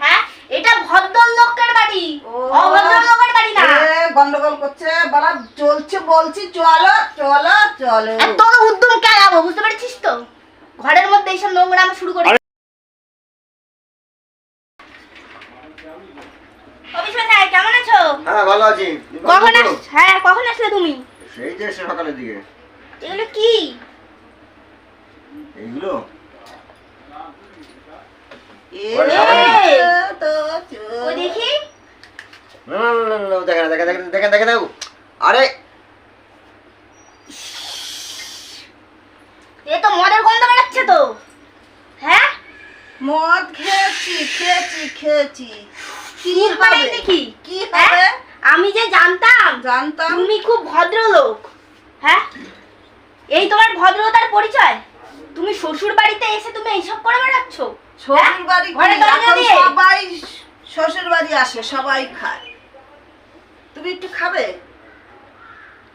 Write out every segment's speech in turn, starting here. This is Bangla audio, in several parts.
হ্যাঁ? এটা ভদ্রলোকের বাড়ি। ও। অভদ্রলোকের বাড়ি না। গন্ডগোল করছে বলা চলছে বলছি চলো চলো চলো। তোর উদ্যম কেলাবো বুঝতে পেরেছিস তো? ঘরের মধ্যে এইসব নোংরাম শুরু করে কেমন আছো? হ্যাঁ ভালো আছি। কখন? হ্যাঁ কখন আসলে তুমি? সেই যে সকালের দিকে। এগুলো কি? এইগুলো? দেখি। আরে! এ তো মদের গন্ধ বেরোচ্ছে তো। হ্যাঁ? মদ খেয়েছি খেয়েছি খেয়েছি। কি হবে? দেখি। কি হ্যাঁ? হবে আমি যে জানতাম জানতাম। তুমি খুব ভদ্রলোক। হ্যাঁ? এই তোমার ভদ্রতার পরিচয়? তুমি শ্বশুর বাড়িতে এসে তুমি এইসব করে বেড়াচ্ছ? শ্বশুর বাড়ি কি? এখন সবাই শ্বশুর বাড়ি আসে সবাই খায়। তুমি একটু খাবে?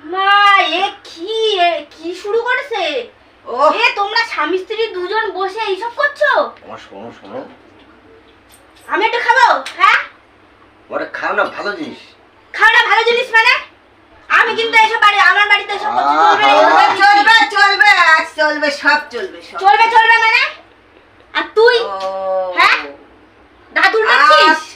মা এ কি? এ কি শুরু করেছে? ও এ তোমরা স্বামী স্ত্রী দুজন বসে এইসব করছ? আমার শোনো শোনো। আমি একটু খাব? হ্যাঁ? ওরে খাও না ভালো জিনিস। খাও না ভালো জিনিস মানে? আমি কিন্তু এসব বাড়ি আমার বাড়িতে এসব করতে চলবে চলবে চলবে চলবে আজ চলবে সব চলবে সব চলবে। চলবে মানে? আর তুই? হ্যাঁ? দাদুর আজ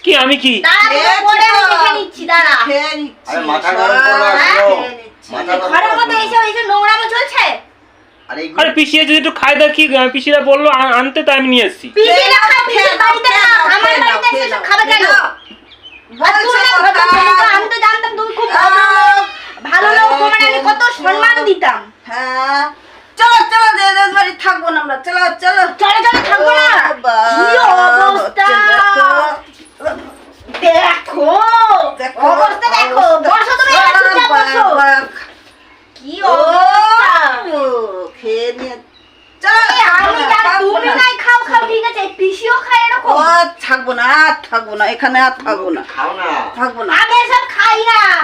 কি আমি কি? দাঁড়া পরে আমি। দেখে নিচ্ছি দাঁড়া। খেয়ে নিচ্ছি আরে মাথা গরম করো খেয়ে নিচ্ছি। মাথা গরম ঘরের মধ্যে। এইসব এইসব নোংরামো চলছে? আরে পিসিয়ে যদি একটু খাই দা কি পিসিরা বলল আনতে তাই আমি নিয়ে এসেছি পিসির বাড়িতে আমার বাড়িতে এসে খাবে কেন? আমি তো জানতাম তুমি খুব ভালো লোক ভালো লোক তোমার আমি কত সম্মান দিতাম। হ্যাঁ। চলো চলো যে বাড়ি থাকব না আমরা। চলো চলো। চলে চলে থাকব না। কি অবস্থা? দেখো। দেখো দেখো, অবস্থা দেখো। বসো তুমি চুপচাপ বসো। বাবা, কি অবস্থা? খেয়ে নিয়ে থাকব না। খাও খাও পিসিও খায় থাকব না আর থাকব না এখানে আর থাকব না। থাকব না আমি এসব খাই না খেয়ে-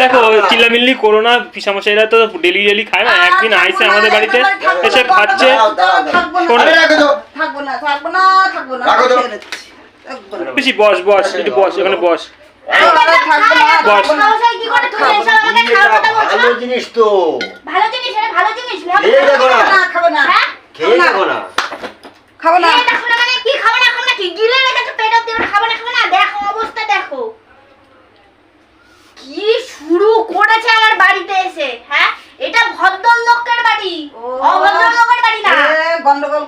দেখো চিল্লামিল্লি করো না পিসামশাইরা তো ডেলি ডেলি খায় না। একদিন আইসে আমাদের বাড়িতে এসে খাচ্ছে। থাকব না। থাকব না থাকব না। পিসি বস বস একটু বস এখানে বস। ভালো জিনিস তো। ভালো জিনিস ভালো জিনিস মদ না। খাব না হ্যাঁ? না। খাব না খেয়ে দেখো না মানে কি খাব না খাব না কি গিলে রেখেছো পেট অব্দি ওটা খাব না খাব না দেখো অবস্থা দেখো কি শুরু করেছে আমার বাড়িতে এসে হ্যাঁ এটা ভদ্রলোকের বাড়ি ও। অভদ্রলোকের বাড়ি না এ, গন্ডগোল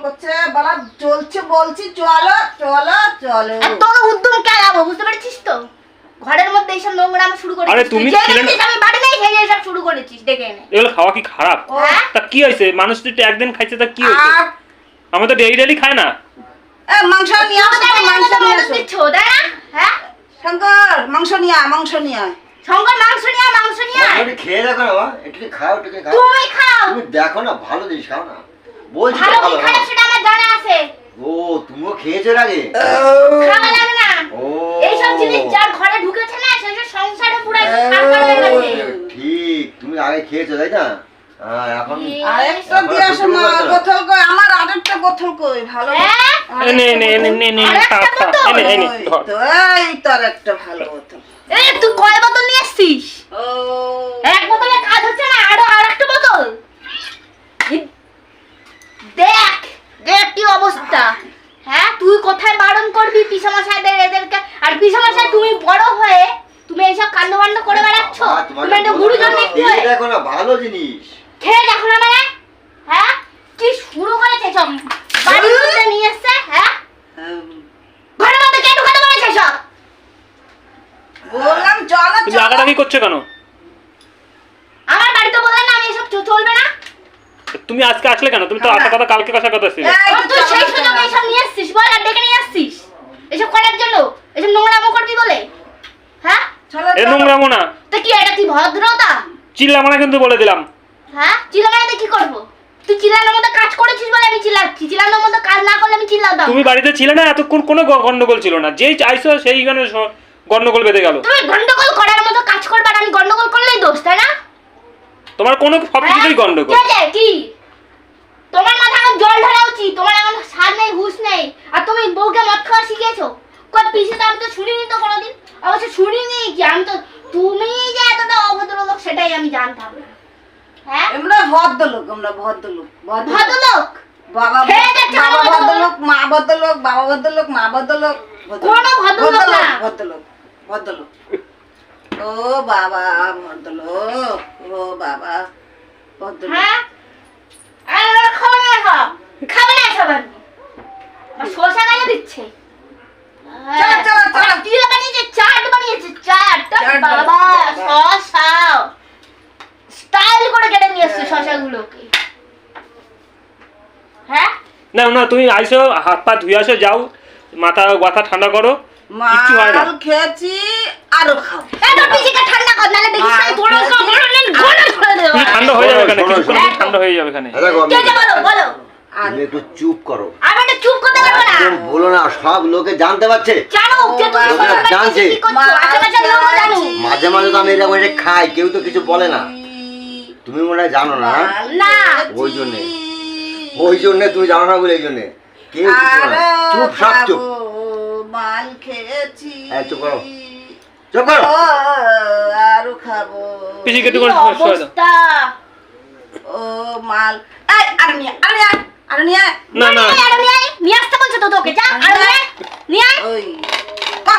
করছে বলা চলছে বলছি চলো চলো চলো। আর তোর উদ্যম কেলাবো বুঝতে পেরেছিস তো? ঘরের মধ্যে এইসব নোংরাম শুরু করেছিস। আরে তুমি ছিলে আমি বাড়ি নেই সেই এসব শুরু করেছিস ডেকে এনে এগুলো খাওয়া কি খারাপ? হ্যাঁ? তা কি হয়েছে? মানুষ তো একদিন খাইছে তা কি আর? আমরা তো ডেলি ডেলি খায় না। এ, মাংস নিয়ে আমাদের মাংস নিয়ে আসো। দিচ্ছ, হ্যাঁ? শঙ্কর মাংস নিয়ে মাংস নিয়ে শঙ্কর মাংস নিয়ে মাংস নিয়ে। খেয়ে দেখো না একটু খাও একটু খাও। তুমি খাও। তুমি দেখো না ভালো জিনিস খাও না। বলছি ভালো কি খারাপ। সেটা আমার জানা আছে। ও তুমিও খেয়েছো আগে? খাওয়া লাগে না। ও। এইসব জিনিস যার ঘরে ঢুকেছে না সেসব সংসারে পুরো ছাড়খাড় হয়ে গেছে। ঠিক তুমি আগে খেয়েছো তাই না? হ্যাঁ, এখন আরেকটা দিয়ে আসো না বোতল কই? আমার আরেকটা বোতল কই? ভালো হ্যাঁ? নে নে নে নে নে খা খা বোতল? এনে এনে ওই ধর। তো এই তো আরেকটা ভালো বোতল। এই তুই কয় বোতল নিয়ে এসছিস? ও। এক বোতলে কাজ হচ্ছে না আরও আর একটা বোতল ই- দেখ দেখ কি অবস্থা হ্যাঁ তুই কোথায় বারণ করবি পিসামশাইদের এদেরকে আর পিসামশাই তুমি বড় হয়ে তুমি এইসব কাণ্ড করে বেড়াচ্ছ? তুমি একটা গুরুজন ব্যক্তি হয়ে। দেখো না ভালো জিনিস। খেয়ে দেখো না মানে? হ্যাঁ? কি শুরু করেছে সব? বাড়ির মধ্যে নিয়ে এসছে হ্যাঁ? ঘরের মধ্যে কে ঢুকাতে বলেছে সব? বললাম চলো চলো রাগারাগি করছ কেন? আমার বাড়িতে বললেন না আমি এসব চলবে না। তুমি আজকে আসলে কেন? তুমি তো হ্যাঁ। আসার কথা কালকে আসার কথা ছিল এই ও, তো তুই সেই সুযোগে এসব নিয়ে এসছিস? বল আর ডেকে নিয়ে আসছিস এসব করার জন্য? এসব নোংরামো করবি বলে? হ্যাঁ? এ। নোংরামো না। তো কি এটা কি ভদ্রতা? চিল্লামো না কিন্তু বলে দিলাম। হ্যাঁ? চিল্লামানাতে কি করব? তুই চিল্লানোর মতো কাজ করেছিস বলে আমি চিল্লাচ্ছি। চিল্লানোর মতো কাজ না করলে আমি চিল্লাতাম। তুমি বাড়িতে ছিলে না এতক্ষণ কোনো গন্ডগোল ছিল না। যেই চাইছো সেইখানে গন্ডগোল বেঁধে গেল। তুমি গন্ডগোল করার মতো কাজ করবে আর আমি গন্ডগোল করলেই দোষ তাই না? তোমার কোনো সব কিছুতেই হ্যাঁ? গন্ডগোল। কি তোমার মাথা এখন জল ঢালা উচিত। তোমার এখন স্বাদ নেই হুশ নেই। শুনিনি কি? আমি তো তুমি যে এতটা অভদ্র লোক সেটাই আমি জানতাম না। হ্যাঁ? আমরা ভদ্রলোক আমরা ভদ্রলোক ভদ্রলোক। বাবা বাবা ভদ্রলোক? মা ভদ্রলোক বাবা ভদ্রলোক মা ভদ্রলোক। ভদ্রলোক ভদ্রলোক ভদ্রলোক ও বাবা ভদ্রলোক ও বাবা ভদ্রলোক। হ্যাঁ? আর খাবে না খাবে না খাবে না শোষা গালে দিচ্ছে। চল চল হ্যাঁ। চল। কি লাগানি যে চার চাট বাবা। শসা স্টাইল করে কেটে নিয়ে এসছে শসাগুলোকে হ্যাঁ না না তুমি আইসো হাত পা ধুয়ে আসো যাও মাথা মাথা ঠান্ডা করো কিচ্ছু হয় না। খেয়েছি আরও এই তোর ঠান্ডা কর নালে দেখিস না তোর সব বড় নেন ঘন করে দেবো। ঠান্ডা হয়ে যাবে এখানে কিছুক্ষণ ঠান্ডা হয়ে যাবে এখানে। বলো বলো। আর একটু চুপ করো। আমি একটু চুপ বলো না। সব লোকে জানতে পারছে। জানছে। মাঝে মাঝে তো আমি এরকম এটা খাই কেউ তো কিছু বলে না। তুমি মনে হয় জানো না হ্যাঁ? ওই জন্যে। ওই জন্য তুমি জানো না বলে এই জন্যে। কেউ কিছু বলে না। আরও চুপ সব চুপ। মাল খেয়েছি। এই, চুপ করো। চুপ করো। আরও খাব। পিসিকে একটু করে সরে দাও অবস্থা? ও মাল। এই আরে নিয়ে আরে নিয়ে আয়, নিয়ে না না। তোকে যা আরও আয়, নিয়ে আয়। ওই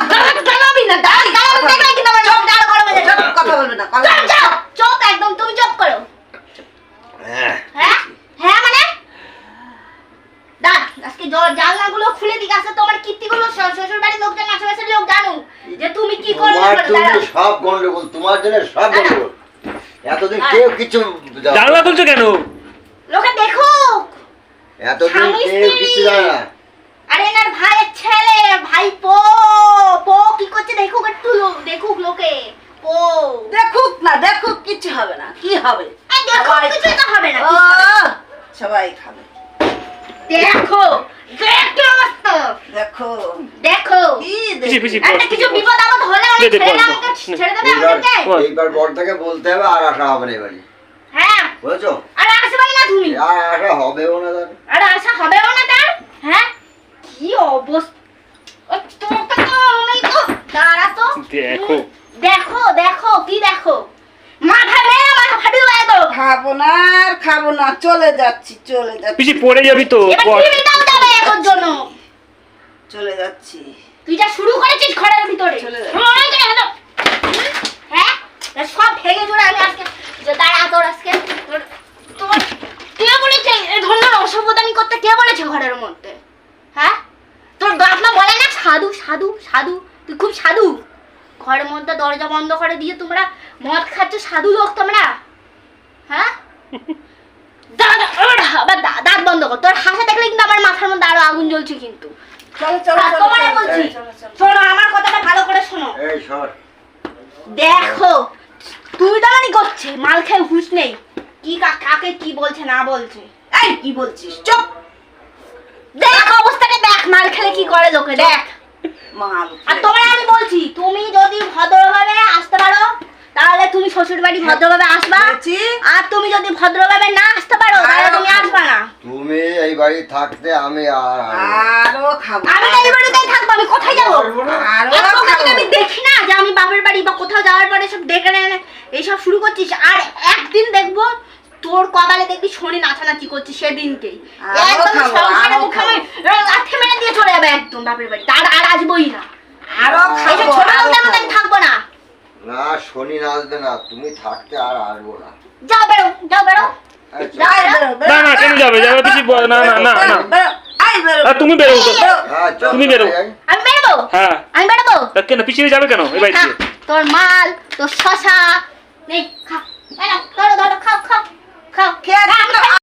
দাঁড়া, দাঁড়াবি না, দাঁড়া, দাঁড়াবি, দেখলে কিন্তু আমার চোখটা আরও গরম হয়ে যাবে। কথা বলবে না না। চুপ, চুপ একদম, তুমি চুপ করো। হ্যাঁ হ্যাঁ? হ্যাঁ মানে? দাঁড়া, আজকে জানলাগুলো খুলে দিকে আসে তোমার কীর্তিগুলো শ- শ্বশুরবাড়ির লোকজন আশেপাশের লোক জানুক যে তুমি কি বলো, সব গন্ডগোল তোমার জন্য সব গন্ডগোল এতদিন দাঁড়া। কেউ কিছু জানলা তুলছো কেন লোকে দেখুক এতদিন কেউ কিছু জানে না আরে এনার ভাইয়ের ছেলে ভাই পো পো কি করছে? দেখুক একটু দেখুক লোকে। পো। দেখুক না দেখুক কিছু হবে না। কি হবে? দেখো তো হবে না সবাই খাবে। দেখো দেখো দেখো। দেখো। কিছু বিপদ আপদ হলে ছেড়ে দেবে বল। এইবার বরটাকে বলতে হবে আর আসা হবে না এবারে। হ্যাঁ। বুঝেছ? আর আসবে না তুমি। আর আসা হবেও না তার। আর আশা হবেও না তার। হ্যাঁ? কি অবস্থা? ও, তো আমি তো দাঁড়া তো। দেখো। দেখো দেখো কি দেখো? মাথা মেরে মাথা ফাটিয়ে দেবো একদম খাব না আর খাব না চলে যাচ্ছি চলে যাচ্ছি। পিসি পড়ে যাবি তো এবার বল। টিভিটাও যাবে এখন জন্য। চলে যাচ্ছি। তুই যা শুরু করেছিস ঘরের ভিতরে। চলে যা। হ্যাঁ? সব ভেঙে আমি আজকে দাঁড়া তোর আজকে। তোর তোর কে বলেছে এই ধরনের অসভ্যতামি করতে কে বলেছে ঘরের মধ্যে হ্যাঁ তোর বাপ মা বলে না সাধু সাধু তুই খুব সাধু। ঘরের মধ্যে দরজা বন্ধ করে দিয়ে তোমরা মদ খাচ্ছ সাধু লোক তোমরা। হ্যাঁ? দাঁড়া, আবার দাঁত বন্ধ কর। তোর হাসা দেখলে কিন্তু আমার মাথার মধ্যে আরও আগুন জ্বলছে কিন্তু। চলো চলো আর চলো, তোমারে চলো, বলছি। চলো, চলো। শোনো আমার কথাটা ভালো করে শোনো। দেখো তুই দাঁড়ানি করছে মাল খেয়ে হুঁশ নেই। কি কাকে কি বলছে না বলছে? এই কি বলছিস? চুপ। দেখ অবস্থাটা দেখ মাল খেলে কি করে লোকে দেখ। আর তোমার আমি বলছি তুমি যদি ভদ্রভাবে আসতে পারো তাহলে তুমি শ্বশুর বাড়ি ভদ্রভাবে আসবা। আর তুমি যদি ভদ্রভাবে না আসতে পারো তাহলে তুমি আসবা না। তুমি এই বাড়ি থাকতে আমি আর আরও খাব। আমি এই বাড়িতেই থাকব আমি কোথায় যাব? আমি দেখি না যে আমি বাপের বাড়ি বা কোথাও যাওয়ার পরে সব ডেকে নেয় এইসব শুরু করছিস। আর একদিন দেখব তোর কপালে দেখবি শনি নাচানাচি করছিস সেদিনকেই। আরও একদম সংসারে মুখে আমি মেরে দিয়ে চলে যাবে একদম বাপের বাড়ি তার আর আসবোই না। আরও খাব ছোট লোকদের মতো আমি থাকব না। না শনি না না তুমি থাকতে আর আসব না। যাও বেরো যাও না না কেন যাবে যাবে না না না না। তুমি। হ্যাঁ, তুমি বেরো। আমি বেরোবো? হ্যাঁ। আমি বেরোবো? কেন পিছিয়ে যাবে কেন? এই বাড়িতে। তোর মাল তোর শশা। নেই খা ধরো ধরো খাও খাও খাও খেয়ে আমি খাই-